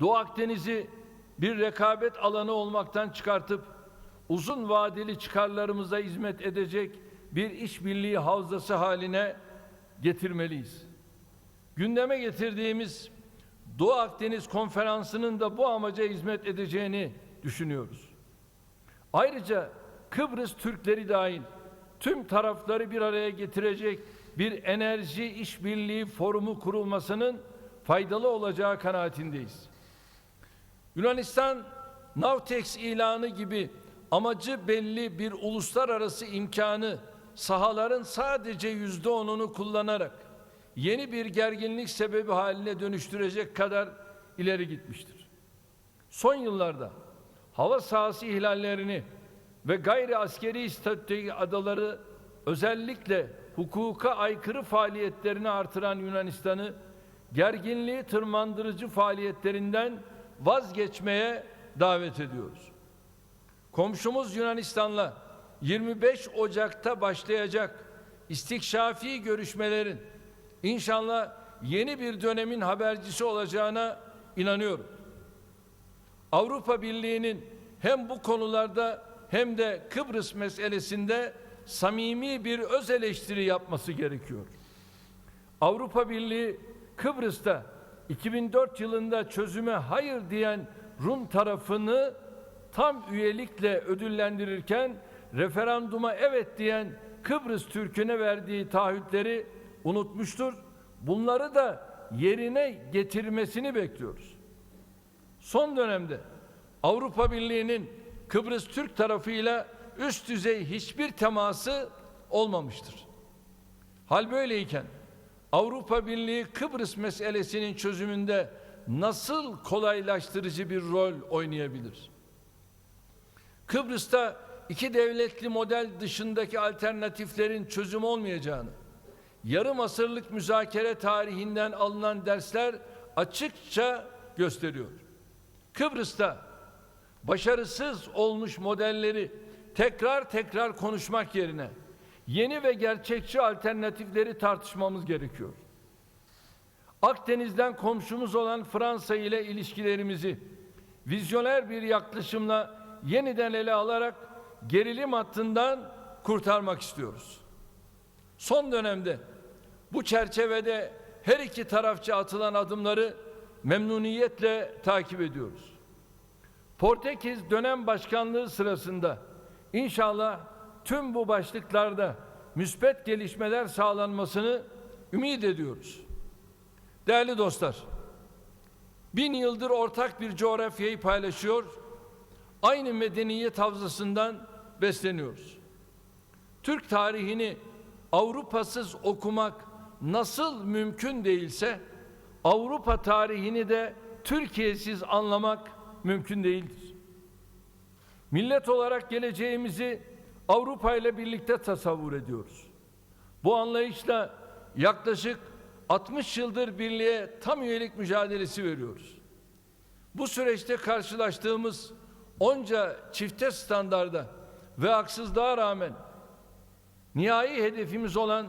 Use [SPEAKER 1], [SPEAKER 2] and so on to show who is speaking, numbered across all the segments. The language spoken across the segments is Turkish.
[SPEAKER 1] Doğu Akdeniz'i bir rekabet alanı olmaktan çıkartıp uzun vadeli çıkarlarımıza hizmet edecek bir işbirliği havzası haline getirmeliyiz. Gündeme getirdiğimiz Doğu Akdeniz Konferansı'nın da bu amaca hizmet edeceğini düşünüyoruz. Ayrıca Kıbrıs Türkleri dahil tüm tarafları bir araya getirecek bir enerji işbirliği forumu kurulmasının faydalı olacağı kanaatindeyiz. Yunanistan Navtex ilanı gibi amacı belli bir uluslararası imkanı sahaların sadece yüzde onunu kullanarak yeni bir gerginlik sebebi haline dönüştürecek kadar ileri gitmiştir. Son yıllarda hava sahası ihlallerini ve gayri askeri statüdeki adaları özellikle hukuka aykırı faaliyetlerini artıran Yunanistan'ı gerginliği tırmandırıcı faaliyetlerinden vazgeçmeye davet ediyoruz. Komşumuz Yunanistan'la 25 Ocak'ta başlayacak istikşafi görüşmelerin inşallah yeni bir dönemin habercisi olacağına inanıyorum. Avrupa Birliği'nin hem bu konularda hem de Kıbrıs meselesinde samimi bir öz eleştiri yapması gerekiyor. Avrupa Birliği Kıbrıs'ta 2004 yılında çözüme hayır diyen Rum tarafını tam üyelikle ödüllendirirken referanduma evet diyen Kıbrıs Türk'üne verdiği taahhütleri unutmuştur. Bunları da yerine getirmesini bekliyoruz. Son dönemde Avrupa Birliği'nin Kıbrıs Türk tarafıyla üst düzey hiçbir teması olmamıştır. Hal böyleyken Avrupa Birliği Kıbrıs meselesinin çözümünde nasıl kolaylaştırıcı bir rol oynayabilir? Kıbrıs'ta iki devletli model dışındaki alternatiflerin çözüm olmayacağını, yarım asırlık müzakere tarihinden alınan dersler açıkça gösteriyor. Kıbrıs'ta başarısız olmuş modelleri tekrar tekrar konuşmak yerine yeni ve gerçekçi alternatifleri tartışmamız gerekiyor. Akdeniz'den komşumuz olan Fransa ile ilişkilerimizi vizyoner bir yaklaşımla yeniden ele alarak gerilim hattından kurtarmak istiyoruz. Son dönemde bu çerçevede her iki tarafça atılan adımları memnuniyetle takip ediyoruz. Portekiz dönem başkanlığı sırasında inşallah tüm bu başlıklarda müspet gelişmeler sağlanmasını ümit ediyoruz. Değerli dostlar, bin yıldır ortak bir coğrafyayı paylaşıyor, aynı medeniyet havzasından besleniyoruz. Türk tarihini Avrupasız okumak nasıl mümkün değilse, Avrupa tarihini de Türkiye'siz anlamak mümkün değildir. Millet olarak geleceğimizi Avrupa ile birlikte tasavvur ediyoruz. Bu anlayışla yaklaşık 60 yıldır birliğe tam üyelik mücadelesi veriyoruz. Bu süreçte karşılaştığımız onca çifte standarda ve haksızlığa rağmen nihai hedefimiz olan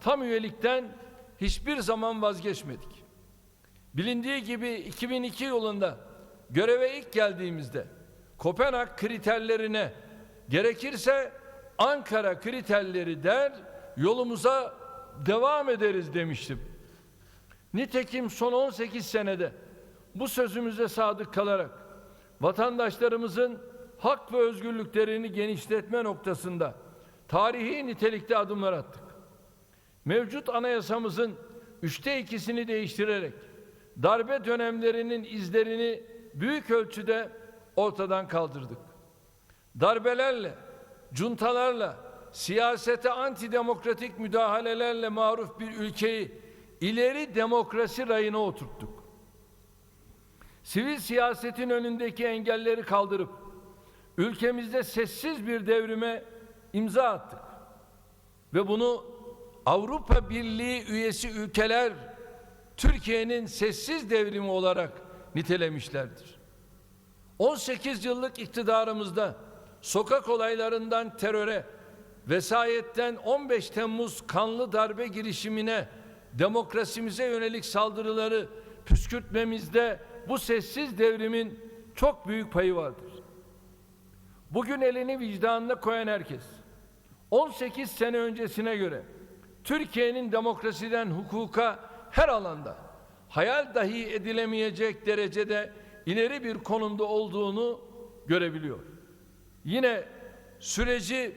[SPEAKER 1] tam üyelikten hiçbir zaman vazgeçmedik. Bilindiği gibi 2002 yılında göreve ilk geldiğimizde Kopenhag kriterlerine gerekirse Ankara kriterleri der yolumuza devam ederiz demiştim. Nitekim son 18 senede bu sözümüze sadık kalarak vatandaşlarımızın hak ve özgürlüklerini genişletme noktasında tarihi nitelikte adımlar attık. Mevcut anayasamızın üçte ikisini değiştirerek darbe dönemlerinin izlerini büyük ölçüde ortadan kaldırdık. Darbelerle, cuntalarla, siyasete antidemokratik müdahalelerle maruf bir ülkeyi ileri demokrasi rayına oturttuk. Sivil siyasetin önündeki engelleri kaldırıp ülkemizde sessiz bir devrime imza attık. Ve bunu Avrupa Birliği üyesi ülkeler Türkiye'nin sessiz devrimi olarak nitelemişlerdir. 18 yıllık iktidarımızda sokak olaylarından teröre, vesayetten 15 Temmuz kanlı darbe girişimine, demokrasimize yönelik saldırıları püskürtmemizde bu sessiz devrimin çok büyük payı vardır. Bugün elini vicdanına koyan herkes 18 sene öncesine göre Türkiye'nin demokrasiden hukuka her alanda hayal dahi edilemeyecek derecede ileri bir konumda olduğunu görebiliyor. Yine süreci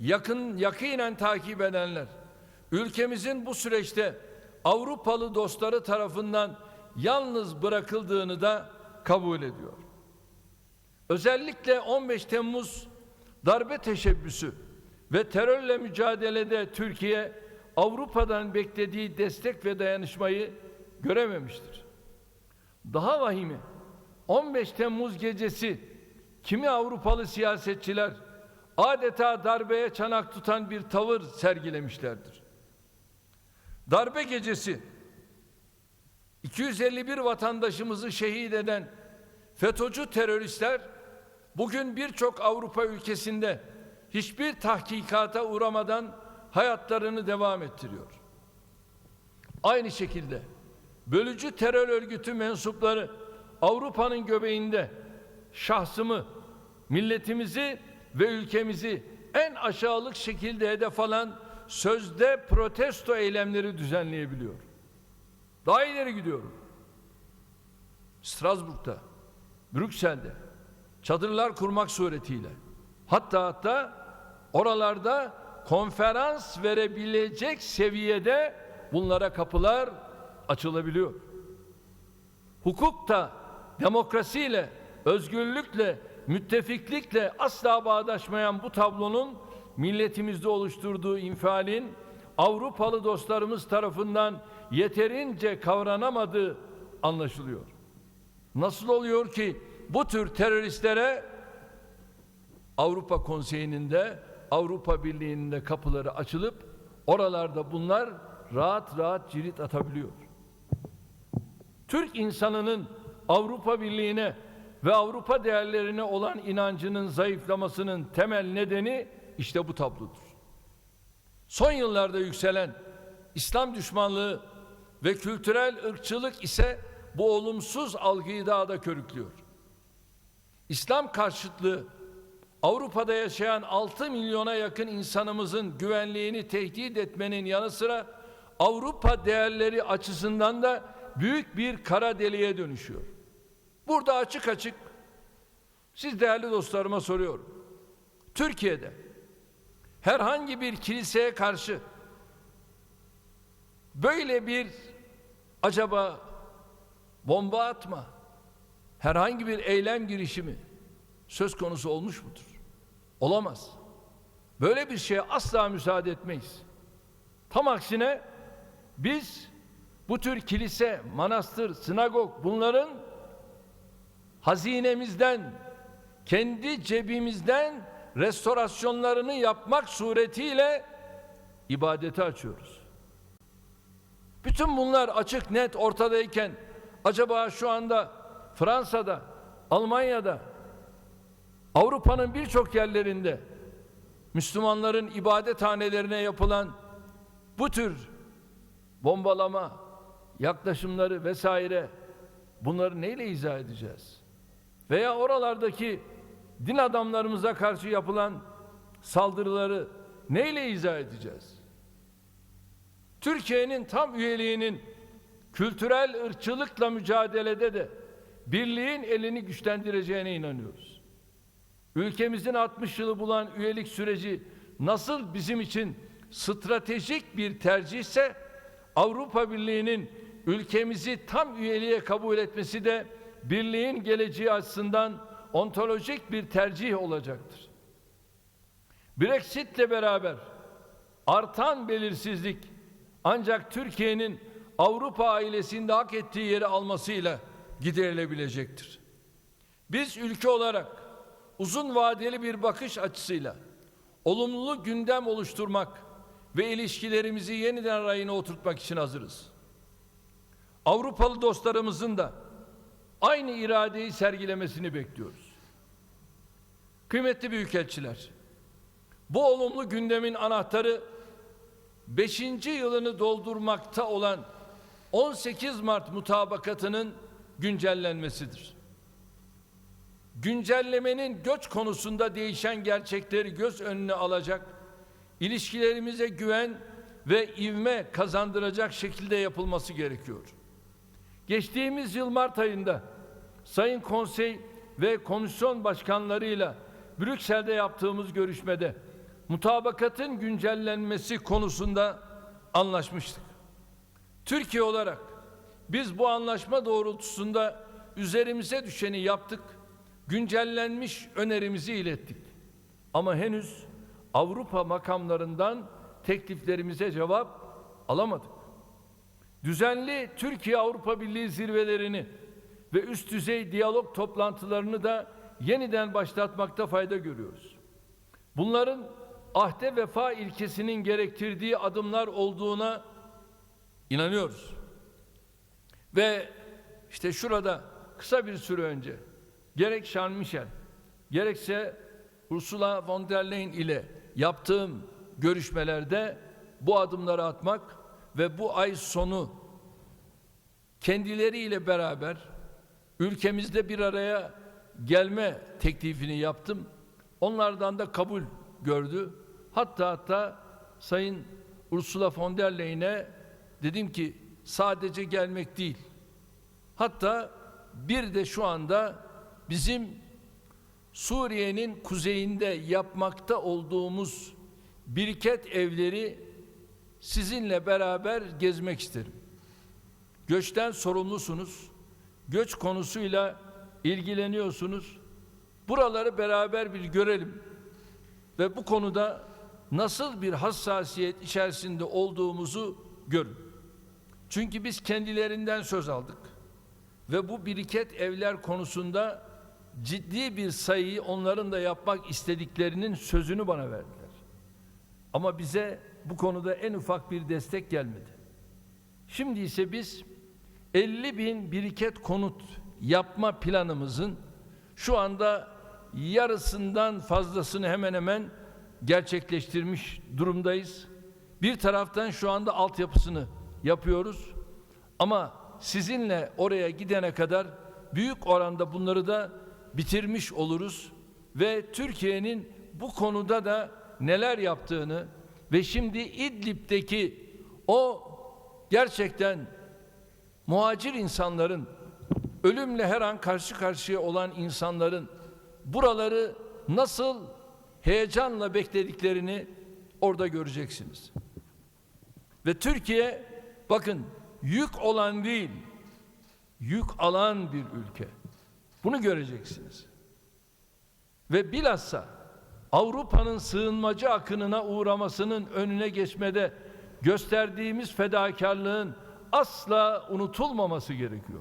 [SPEAKER 1] yakın yakinen takip edenler ülkemizin bu süreçte Avrupalı dostları tarafından yalnız bırakıldığını da kabul ediyor. Özellikle 15 Temmuz darbe teşebbüsü ve terörle mücadelede Türkiye Avrupa'dan beklediği destek ve dayanışmayı görememiştir. Daha vahimi 15 Temmuz gecesi kimi Avrupalı siyasetçiler adeta darbeye çanak tutan bir tavır sergilemişlerdir. Darbe gecesi 251 vatandaşımızı şehit eden FETÖ'cü teröristler bugün birçok Avrupa ülkesinde hiçbir tahkikata uğramadan hayatlarını devam ettiriyor. Aynı şekilde bölücü terör örgütü mensupları Avrupa'nın göbeğinde şahsımı, milletimizi ve ülkemizi en aşağılık şekilde hedef alan sözde protesto eylemleri düzenleyebiliyor. Daha ileri gidiyorum. Strasbourg'da, Brüksel'de çadırlar kurmak suretiyle hatta hatta oralarda konferans verebilecek seviyede bunlara kapılar açılabiliyor. Hukuk da demokrasiyle, özgürlükle, müttefiklikle asla bağdaşmayan bu tablonun milletimizde oluşturduğu infialin Avrupalı dostlarımız tarafından yeterince kavranamadığı anlaşılıyor. Nasıl oluyor ki bu tür teröristlere Avrupa Konseyi'nin de Avrupa Birliği'nin de kapıları açılıp oralarda bunlar rahat rahat cirit atabiliyor. Türk insanının Avrupa Birliği'ne ve Avrupa değerlerine olan inancının zayıflamasının temel nedeni işte bu tablodur. Son yıllarda yükselen İslam düşmanlığı ve kültürel ırkçılık ise bu olumsuz algıyı daha da körüklüyor. İslam karşıtlığı Avrupa'da yaşayan 6 milyona yakın insanımızın güvenliğini tehdit etmenin yanı sıra Avrupa değerleri açısından da büyük bir kara deliğe dönüşüyor. Burada açık açık siz değerli dostlarıma soruyorum. Türkiye'de herhangi bir kiliseye karşı böyle bir acaba bomba atma herhangi bir eylem girişimi söz konusu olmuş mudur? Olamaz. Böyle bir şeye asla müsaade etmeyiz. Tam aksine biz bu tür kilise, manastır, sinagog bunların hazinemizden, kendi cebimizden restorasyonlarını yapmak suretiyle ibadeti açıyoruz. Bütün bunlar açık net ortadayken acaba şu anda Fransa'da, Almanya'da, Avrupa'nın birçok yerlerinde Müslümanların ibadethanelerine yapılan bu tür bombalama yaklaşımları vesaire bunları neyle izah edeceğiz? Veya oralardaki din adamlarımıza karşı yapılan saldırıları neyle izah edeceğiz? Türkiye'nin tam üyeliğinin kültürel ırkçılıkla mücadelede de birliğin elini güçlendireceğine inanıyoruz. Ülkemizin 60 yılı bulan üyelik süreci nasıl bizim için stratejik bir tercihse Avrupa Birliği'nin ülkemizi tam üyeliğe kabul etmesi de birliğin geleceği açısından ontolojik bir tercih olacaktır. Brexit'le beraber artan belirsizlik ancak Türkiye'nin Avrupa ailesinde hak ettiği yeri almasıyla giderilebilecektir. Biz ülke olarak uzun vadeli bir bakış açısıyla olumlu gündem oluşturmak ve ilişkilerimizi yeniden rayına oturtmak için hazırız. Avrupalı dostlarımızın da aynı iradeyi sergilemesini bekliyoruz. Kıymetli büyükelçiler, bu olumlu gündemin anahtarı 5. yılını doldurmakta olan 18 Mart mutabakatının güncellenmesidir. Güncellemenin göç konusunda değişen gerçekleri göz önüne alacak, ilişkilerimize güven ve ivme kazandıracak şekilde yapılması gerekiyor. Geçtiğimiz yıl Mart ayında Sayın Konsey ve Komisyon başkanlarıyla Brüksel'de yaptığımuz görüşmede mutabakatın güncellenmesi konusunda anlaşmıştık. Türkiye olarak biz bu anlaşma doğrultusunda üzerimize düşeni yaptık, güncellenmiş önerimizi ilettik. Ama henüz Avrupa makamlarından tekliflerimize cevap alamadık. Düzenli Türkiye-Avrupa Birliği zirvelerini ve üst düzey diyalog toplantılarını da yeniden başlatmakta fayda görüyoruz. Bunların ahde vefa ilkesinin gerektirdiği adımlar olduğuna inanıyoruz. Ve işte şurada kısa bir süre önce gerek Charles Michel gerekse Ursula von der Leyen ile yaptığım görüşmelerde bu adımları atmak ve bu ay sonu kendileriyle beraber ülkemizde bir araya gelme teklifini yaptım. Onlardan da kabul gördü. Hatta hatta Sayın Ursula von der Leyen'e dedim ki sadece gelmek değil. Hatta bir de şu anda bizim Suriye'nin kuzeyinde yapmakta olduğumuz biriket evleri sizinle beraber gezmek isterim. Göçten sorumlusunuz. Göç konusuyla ilgileniyorsunuz. Buraları beraber bir görelim. Ve bu konuda nasıl bir hassasiyet içerisinde olduğumuzu görün. Çünkü biz kendilerinden söz aldık. Ve bu biriket evler konusunda ciddi bir sayıyı onların da yapmak istediklerinin sözünü bana verdiler. Ama bize bu konuda en ufak bir destek gelmedi. Şimdi ise biz 50 bin biriket konut yapma planımızın şu anda yarısından fazlasını hemen hemen gerçekleştirmiş durumdayız. Bir taraftan şu anda altyapısını yapıyoruz. Ama sizinle oraya gidene kadar büyük oranda bunları da bitirmiş oluruz ve Türkiye'nin bu konuda da neler yaptığını ve şimdi İdlib'deki o gerçekten muhacir insanların ölümle her an karşı karşıya olan insanların buraları nasıl heyecanla beklediklerini orada göreceksiniz. Ve Türkiye bakın yük olan değil, yük alan bir ülke. Bunu göreceksiniz. Ve bilhassa Avrupa'nın sığınmacı akınına uğramasının önüne geçmede gösterdiğimiz fedakarlığın asla unutulmaması gerekiyor.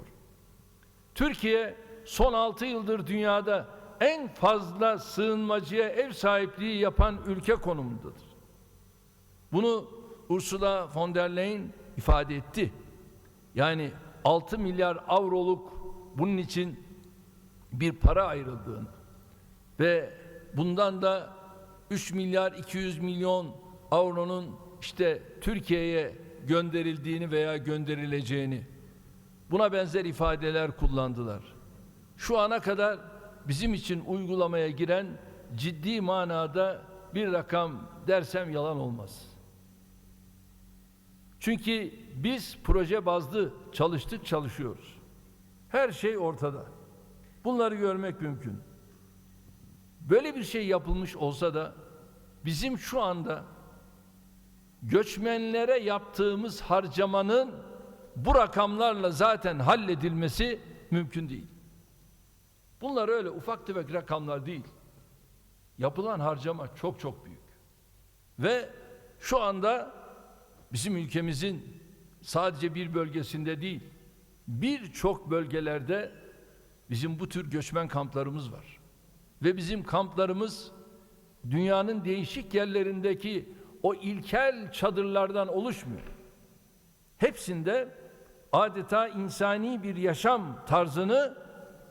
[SPEAKER 1] Türkiye son 6 yıldır dünyada en fazla sığınmacıya ev sahipliği yapan ülke konumundadır. Bunu Ursula von der Leyen ifade etti. Yani 6 milyar avroluk bunun için bir para ayrıldığını ve bundan da 3 milyar 200 milyon avronun işte Türkiye'ye gönderildiğini veya gönderileceğini buna benzer ifadeler kullandılar. Şu ana kadar bizim için uygulamaya giren ciddi manada bir rakam dersem yalan olmaz. Çünkü biz proje bazlı çalıştık, çalışıyoruz. Her şey ortada. Bunları görmek mümkün. Böyle bir şey yapılmış olsa da bizim şu anda göçmenlere yaptığımız harcamanın bu rakamlarla zaten halledilmesi mümkün değil. Bunlar öyle ufak tefek rakamlar değil. Yapılan harcama çok çok büyük. Ve şu anda bizim ülkemizin sadece bir bölgesinde değil, birçok bölgelerde bizim bu tür göçmen kamplarımız var. Ve bizim kamplarımız dünyanın değişik yerlerindeki o ilkel çadırlardan oluşmuyor. Hepsinde adeta insani bir yaşam tarzını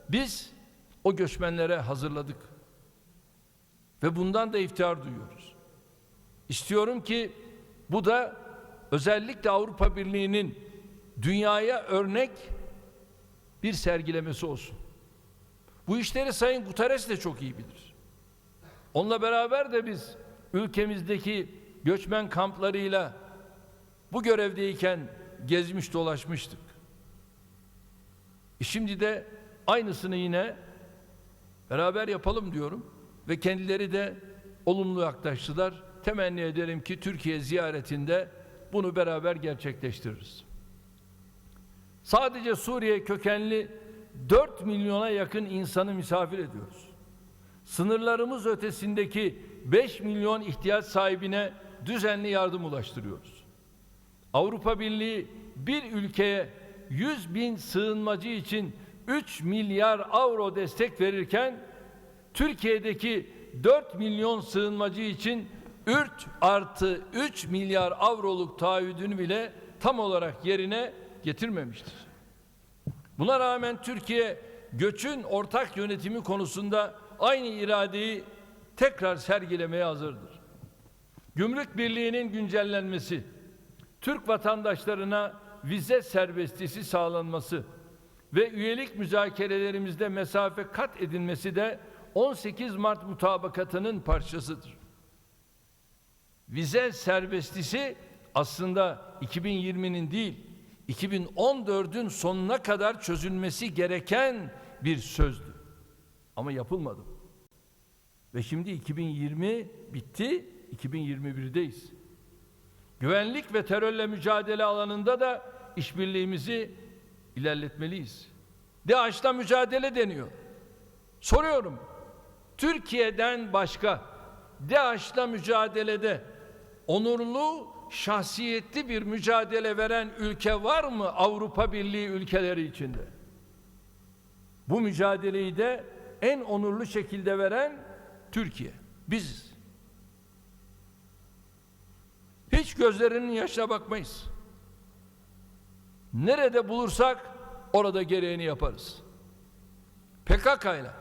[SPEAKER 1] biz o göçmenlere hazırladık. Ve bundan da iftihar duyuyoruz. İstiyorum ki bu da özellikle Avrupa Birliği'nin dünyaya örnek bir sergilemesi olsun. Bu işleri Sayın Guterres de çok iyi bilir. Onunla beraber de biz ülkemizdeki göçmen kamplarıyla bu görevdeyken gezmiş dolaşmıştık. E şimdi de aynısını yine beraber yapalım diyorum ve kendileri de olumlu yaklaştılar. Temenni ederim ki Türkiye ziyaretinde bunu beraber gerçekleştiririz. Sadece Suriye kökenli 4 milyona yakın insanı misafir ediyoruz. Sınırlarımız ötesindeki 5 milyon ihtiyaç sahibine düzenli yardım ulaştırıyoruz. Avrupa Birliği bir ülkeye 100 bin sığınmacı için 3 milyar avro destek verirken Türkiye'deki 4 milyon sığınmacı için 3 artı 3 milyar avroluk taahhüdünü bile tam olarak yerine getirmemiştir. Buna rağmen Türkiye göçün ortak yönetimi konusunda aynı iradeyi tekrar sergilemeye hazırdır. Gümrük Birliği'nin güncellenmesi, Türk vatandaşlarına vize serbestisi sağlanması ve üyelik müzakerelerimizde mesafe kat edilmesi de 18 Mart mutabakatının parçasıdır. Vize serbestisi aslında 2020'nin değil, 2014'ün sonuna kadar çözülmesi gereken bir sözdü. Ama yapılmadı. Ve şimdi 2020 bitti, 2021'deyiz. Güvenlik ve terörle mücadele alanında da işbirliğimizi ilerletmeliyiz. DAEŞ'la mücadele deniyor. Soruyorum. Türkiye'den başka DAEŞ'la mücadelede onurlu, şahsiyetli bir mücadele veren ülke var mı Avrupa Birliği ülkeleri içinde? Bu mücadeleyi de en onurlu şekilde veren Türkiye. Biziz. Hiç gözlerinin yaşına bakmayız. Nerede bulursak orada gereğini yaparız. PKK ile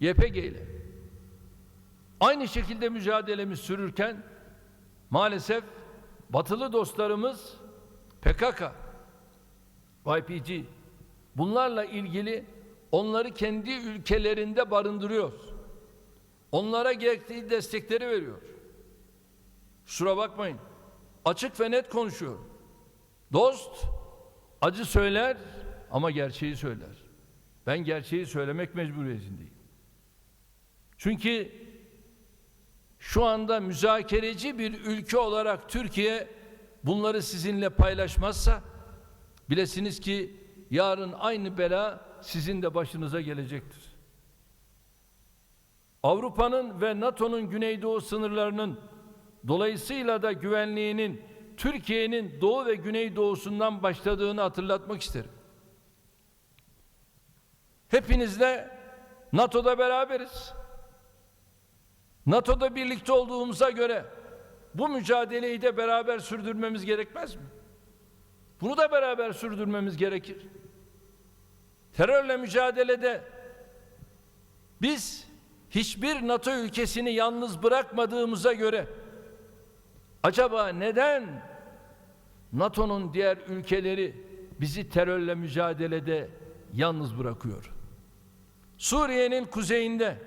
[SPEAKER 1] YPG ile aynı şekilde mücadelemiz sürürken maalesef batılı dostlarımız PKK, YPG bunlarla ilgili onları kendi ülkelerinde barındırıyor. Onlara gerektiği destekleri veriyor. Şura bakmayın. Açık ve net konuşuyor. Dost acı söyler ama gerçeği söyler. Ben gerçeği söylemek mecburiyetindeyim. Çünkü şu anda müzakereci bir ülke olarak Türkiye bunları sizinle paylaşmazsa bilesiniz ki yarın aynı bela sizin de başınıza gelecektir. Avrupa'nın ve NATO'nun güneydoğu sınırlarının dolayısıyla da güvenliğinin Türkiye'nin doğu ve güneydoğusundan başladığını hatırlatmak isterim. Hepinizle NATO'da beraberiz. NATO'da birlikte olduğumuza göre bu mücadeleyi de beraber sürdürmemiz gerekmez mi? Bunu da beraber sürdürmemiz gerekir. Terörle mücadelede biz hiçbir NATO ülkesini yalnız bırakmadığımıza göre acaba neden NATO'nun diğer ülkeleri bizi terörle mücadelede yalnız bırakıyor? Suriye'nin kuzeyinde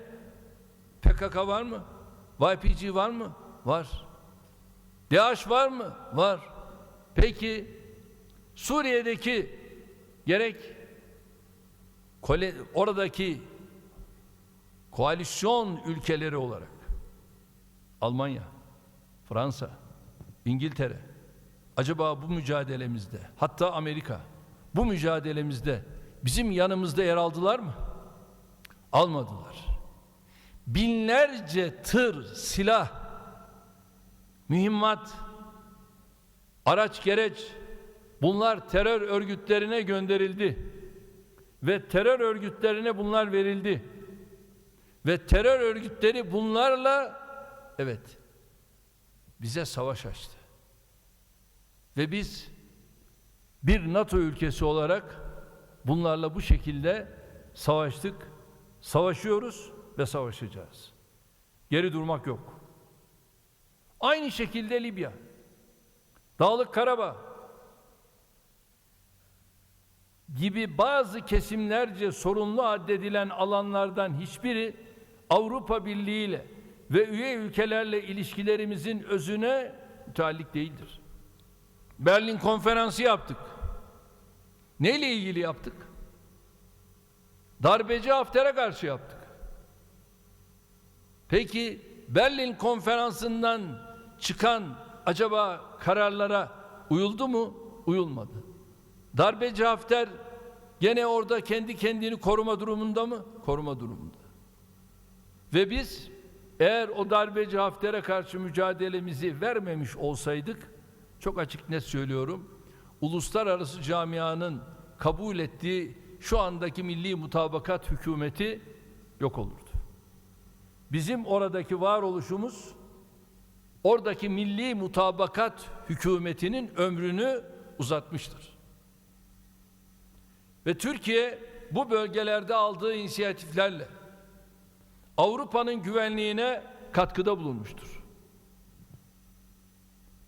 [SPEAKER 1] PKK var mı? YPG var mı? Var. DAEŞ var mı? Var. Peki Suriye'deki gerek oradaki koalisyon ülkeleri olarak Almanya, Fransa, İngiltere acaba bu mücadelemizde hatta Amerika bu mücadelemizde bizim yanımızda yer aldılar mı? Almadılar. Binlerce tır silah, mühimmat, araç gereç bunlar terör örgütlerine gönderildi. Ve terör örgütlerine bunlar verildi. Ve terör örgütleri bunlarla evet bize savaş açtı. Ve biz bir NATO ülkesi olarak bunlarla bu şekilde savaştık, savaşıyoruz ve savaşacağız. Geri durmak yok. Aynı şekilde Libya, Dağlık Karabağ, gibi bazı kesimlerce sorunlu addedilen alanlardan hiçbiri Avrupa Birliği ile ve üye ülkelerle ilişkilerimizin özüne müteallik değildir. Berlin konferansı yaptık. Neyle ilgili yaptık? Darbeci Hafter'e karşı yaptık. Peki Berlin konferansından çıkan acaba kararlara uyuldu mu? Uyulmadı. Darbeci Hafter gene orada kendi kendini koruma durumunda mı? Koruma durumunda. Ve biz eğer o darbeci Hafter'e karşı mücadelemizi vermemiş olsaydık çok açık net söylüyorum. Uluslararası camianın kabul ettiği şu andaki milli mutabakat hükümeti yok olurdu. Bizim oradaki varoluşumuz oradaki milli mutabakat hükümetinin ömrünü uzatmıştır. Ve Türkiye bu bölgelerde aldığı inisiyatiflerle Avrupa'nın güvenliğine katkıda bulunmuştur.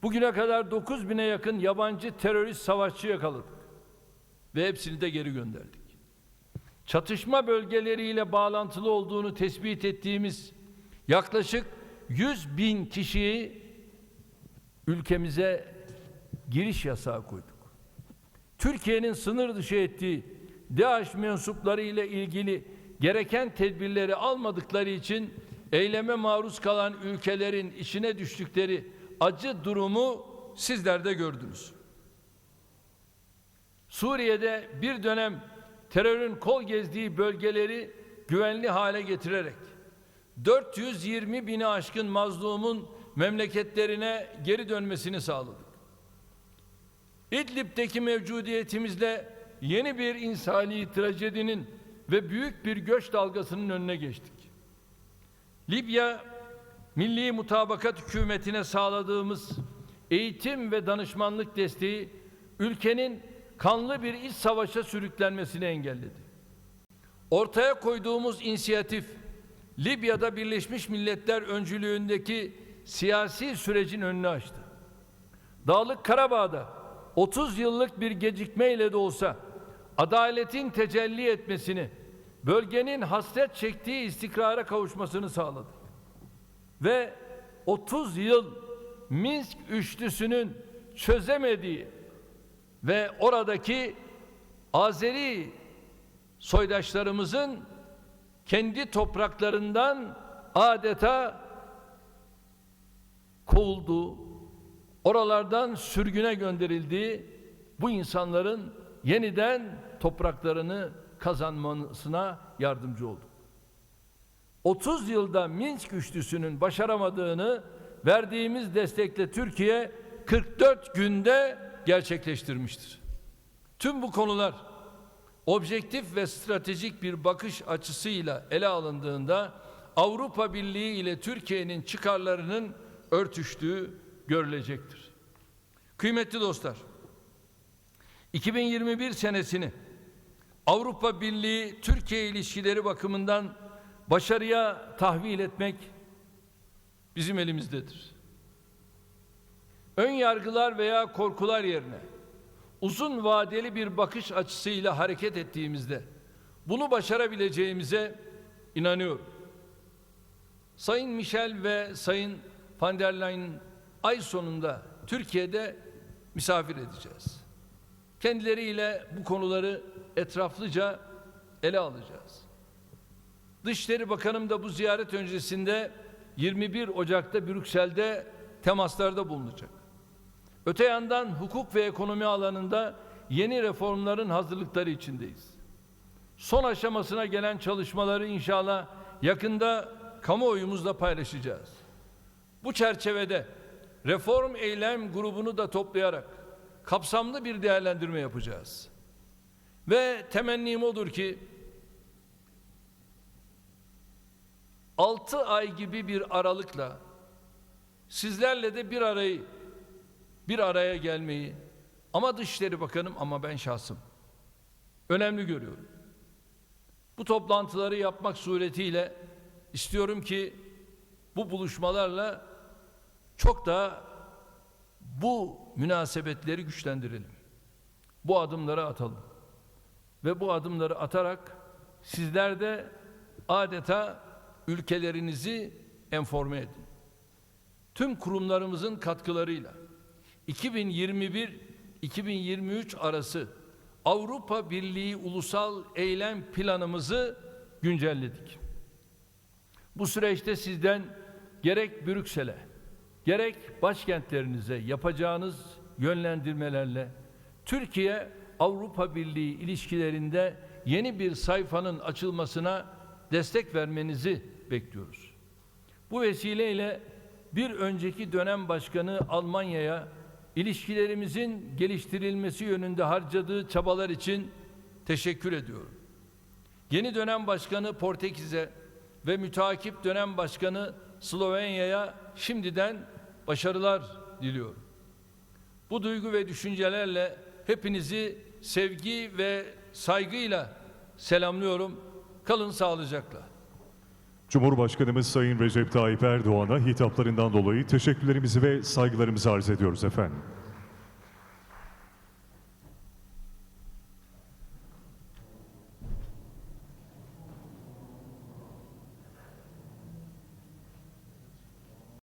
[SPEAKER 1] Bugüne kadar 9 bine yakın yabancı terörist savaşçı yakaladık ve hepsini de geri gönderdik. Çatışma bölgeleriyle bağlantılı olduğunu tespit ettiğimiz yaklaşık 100 bin kişiyi ülkemize giriş yasağı koyduk. Türkiye'nin sınır dışı ettiği DAEŞ mensupları ile ilgili gereken tedbirleri almadıkları için eyleme maruz kalan ülkelerin içine düştükleri acı durumu sizler de gördünüz. Suriye'de bir dönem terörün kol gezdiği bölgeleri güvenli hale getirerek 420 bini aşkın mazlumun memleketlerine geri dönmesini sağladık. İdlib'deki mevcudiyetimizle yeni bir insani trajedinin ve büyük bir göç dalgasının önüne geçtik. Libya Milli Mutabakat Hükümetine sağladığımız eğitim ve danışmanlık desteği ülkenin kanlı bir iç savaşa sürüklenmesini engelledi. Ortaya koyduğumuz inisiyatif Libya'da Birleşmiş Milletler öncülüğündeki siyasi sürecin önünü açtı. Dağlık Karabağ'da 30 yıllık bir gecikmeyle de olsa adaletin tecelli etmesini, bölgenin hasret çektiği istikrara kavuşmasını sağladı. Ve 30 yıl Minsk üçlüsünün çözemediği ve oradaki Azeri soydaşlarımızın kendi topraklarından adeta kovulduğu, oralardan sürgüne gönderildiği bu insanların yeniden topraklarını kazanmasına yardımcı oldu. 30 yılda Minsk üçlüsünün başaramadığını verdiğimiz destekle Türkiye 44 günde gerçekleştirmiştir. Tüm bu konular objektif ve stratejik bir bakış açısıyla ele alındığında Avrupa Birliği ile Türkiye'nin çıkarlarının örtüştüğü görülecektir. Kıymetli dostlar, 2021 senesini Avrupa Birliği Türkiye ilişkileri bakımından başarıya tahvil etmek bizim elimizdedir. Ön yargılar veya korkular yerine uzun vadeli bir bakış açısıyla hareket ettiğimizde bunu başarabileceğimize inanıyorum. Sayın Michel ve Sayın van der Leyen ay sonunda Türkiye'de misafir edeceğiz. Kendileriyle bu konuları etraflıca ele alacağız. Dışişleri Bakanım da bu ziyaret öncesinde 21 Ocak'ta Brüksel'de temaslarda bulunacak. Öte yandan hukuk ve ekonomi alanında yeni reformların hazırlıkları içindeyiz. Son aşamasına gelen çalışmaları inşallah yakında kamuoyumuzla paylaşacağız. Bu çerçevede reform eylem grubunu da toplayarak kapsamlı bir değerlendirme yapacağız. Ve temennim odur ki 6 ay gibi bir aralıkla sizlerle de bir arayı bir araya gelmeyi ama Dışişleri Bakanım ama ben şahsım önemli görüyorum. Bu toplantıları yapmak suretiyle istiyorum ki bu buluşmalarla çok daha bu münasebetleri güçlendirelim. Bu adımları atalım. ve bu adımları atarak sizler de adeta ülkelerinizi enforme edin. Tüm kurumlarımızın katkılarıyla 2021-2023 arası Avrupa Birliği Ulusal Eylem Planımızı güncelledik. Bu süreçte sizden gerek Brüksel'e, gerek başkentlerinize yapacağınız yönlendirmelerle Türkiye Avrupa Birliği ilişkilerinde yeni bir sayfanın açılmasına destek vermenizi bekliyoruz. Bu vesileyle bir önceki dönem başkanı Almanya'ya ilişkilerimizin geliştirilmesi yönünde harcadığı çabalar için teşekkür ediyorum. Yeni dönem başkanı Portekiz'e ve müteakip dönem başkanı Slovenya'ya şimdiden başarılar diliyorum. Bu duygu ve düşüncelerle hepinizi sevgi ve saygıyla selamlıyorum. Kalın sağlıcakla.
[SPEAKER 2] Cumhurbaşkanımız Sayın Recep Tayyip Erdoğan'a hitaplarından dolayı teşekkürlerimizi ve saygılarımızı arz ediyoruz efendim.